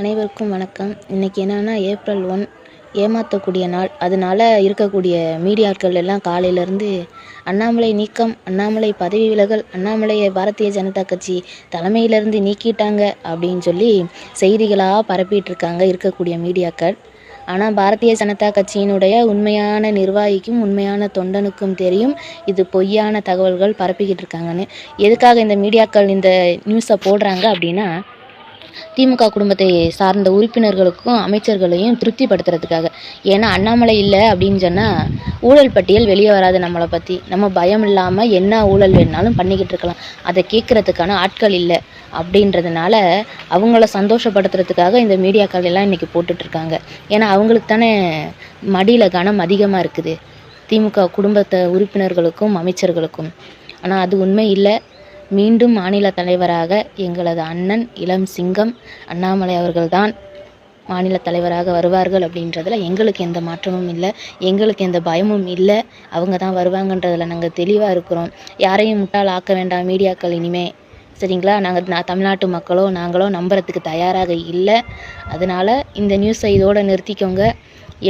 அனைவருக்கும் வணக்கம். இன்றைக்கி என்னென்னா ஏப்ரல் ஒன் ஏமாற்றக்கூடிய நாள். அதனால இருக்கக்கூடிய மீடியாக்கள் எல்லாம் காலையிலேருந்து அண்ணாமலை நீக்கம் அண்ணாமலை பதவி விலகல் அண்ணாமலையை பாரதிய ஜனதா கட்சி தலைமையிலேருந்து நீக்கிட்டாங்க அப்படின்னு சொல்லி செய்திகளாக பரப்பிட்டு இருக்காங்க இருக்கக்கூடிய மீடியாக்கள். ஆனால் பாரதிய ஜனதா கட்சியினுடைய உண்மையான நிர்வாகிக்கும் உண்மையான தொண்டனுக்கும் தெரியும் இது பொய்யான தகவல்கள் பரப்பிக்கிட்டு இருக்காங்கன்னு. எதுக்காக இந்த மீடியாக்கள் இந்த நியூஸை போடுறாங்க அப்படின்னா திமுக குடும்பத்தை சார்ந்த உறுப்பினர்களுக்கும் அமைச்சர்களையும் திருப்திப்படுத்துறதுக்காக. ஏன்னா அண்ணாமலை இல்லை அப்படின்னு சொன்னால் ஊழல் பட்டியல் வெளியே வராது நம்மளை பற்றி நம்ம பயம் இல்லாமல் என்ன ஊழல் வேணாலும் பண்ணிக்கிட்டு இருக்கலாம். அதை கேட்குறதுக்கான ஆட்கள் இல்லை அப்படின்றதுனால அவங்கள சந்தோஷப்படுத்துறதுக்காக இந்த மீடியாக்கள் எல்லாம் இன்றைக்கி போட்டுட்ருக்காங்க ஏன்னா அவங்களுக்கு தானே மடியில் கனம் அதிகமாக இருக்குது. திமுக குடும்பத்தை உறுப்பினர்களுக்கும் அமைச்சர்களுக்கும். ஆனால் அது உண்மை இல்லை. மீண்டும் மாநில தலைவராக எங்களது அண்ணன் இளம் சிங்கம் அண்ணாமலை அவர்கள்தான் மாநில தலைவராக வருவார்கள் அப்படின்றதுல எங்களுக்கு எந்த மாற்றமும் இல்லை. எங்களுக்கு எந்த பயமும் இல்லை. அவங்க தான் வருவாங்கன்றதில் நாங்கள் தெளிவாக இருக்கிறோம். யாரையும் முட்டால் ஆக்க வேண்டாம் மீடியாக்கள் இனிமே. சரிங்களா? நாங்கள் நான் தமிழ்நாட்டு மக்களோ நாங்களோ நம்புறதுக்கு தயாராக இல்லை. அதனால் இந்த நியூஸை இதோடு நிறுத்திக்கோங்க.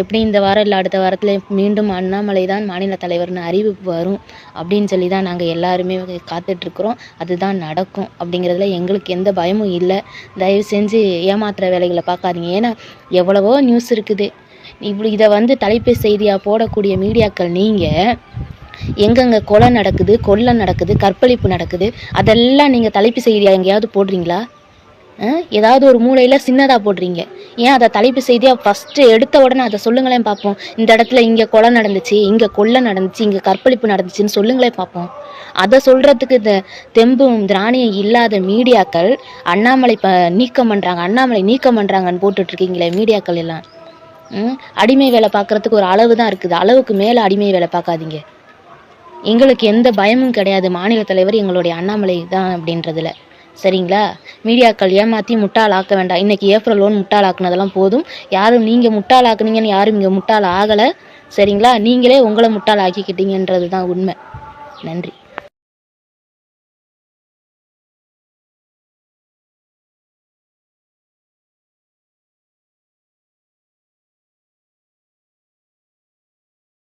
எப்படி இந்த வாரம் இல்லை அடுத்த வாரத்தில் மீண்டும் அண்ணாமலை தான் மாநில தலைவர்னு அறிவிப்பு வரும் அப்படின்னு சொல்லி தான் நாங்கள் எல்லாருமே காத்துட்ருக்குறோம். அதுதான் நடக்கும் அப்படிங்கிறதுல எங்களுக்கு எந்த பயமும் இல்லை. தயவு செஞ்சு ஏமாத்துகிற வேலைகளை பார்க்காதீங்க. ஏன்னா எவ்வளவோ நியூஸ் இருக்குது. இப்படி இதை வந்து தலைப்பு செய்தியாக போடக்கூடிய மீடியாக்கள் நீங்கள் எங்கெங்கே கொலை நடக்குது கொள்ளை நடக்குது கற்பழிப்பு நடக்குது அதெல்லாம் நீங்கள் தலைப்பு செய்தியாக எங்கேயாவது போடுறீங்களா? ஏதாவது ஒரு மூலையில் சின்னதாக போடுறீங்க. ஏன் அதை தலைப்பு செய்தியாக ஃபஸ்ட்டு எடுத்த உடனே அதை சொல்லுங்களேன் பார்ப்போம் இந்த இடத்துல இங்கே கொலை நடந்துச்சு இங்கே கொள்ளை நடந்துச்சு இங்கே கற்பழிப்பு நடந்துச்சுன்னு சொல்லுங்களேன் பார்ப்போம் அதை சொல்கிறதுக்கு இந்த தெம்பும் திராணியம் இல்லாத மீடியாக்கள் அண்ணாமலை ப நீக்கம் பண்ணுறாங்க அண்ணாமலை நீக்கம் பண்ணுறாங்கன்னு போட்டுட்ருக்கீங்களே மீடியாக்கள் எல்லாம். அடிமை வேலை பார்க்குறதுக்கு ஒரு அளவு தான் இருக்குது. அளவுக்கு மேலே அடிமை வேலை பார்க்காதீங்க. எங்களுக்கு எந்த பயமும் கிடையாது. மாநில தலைவர் எங்களுடைய அண்ணாமலை தான் அப்படின்றதுல. சரிங்களா? மீடியாக்கள் ஏமாற்றி முட்டாள் ஆக்க வேண்டாம். இன்றைக்கி ஏப்ரல் ஒன் முட்டாளாக்குனதெல்லாம் போதும். யாரும் நீங்கள் முட்டாள் ஆக்குனீங்கன்னு யாரும் இங்கே முட்டாள் ஆகலை சரிங்களா? நீங்களே உங்களை முட்டாள் ஆக்கிக்கிட்டீங்கன்றது தான் உண்மை. நன்றி.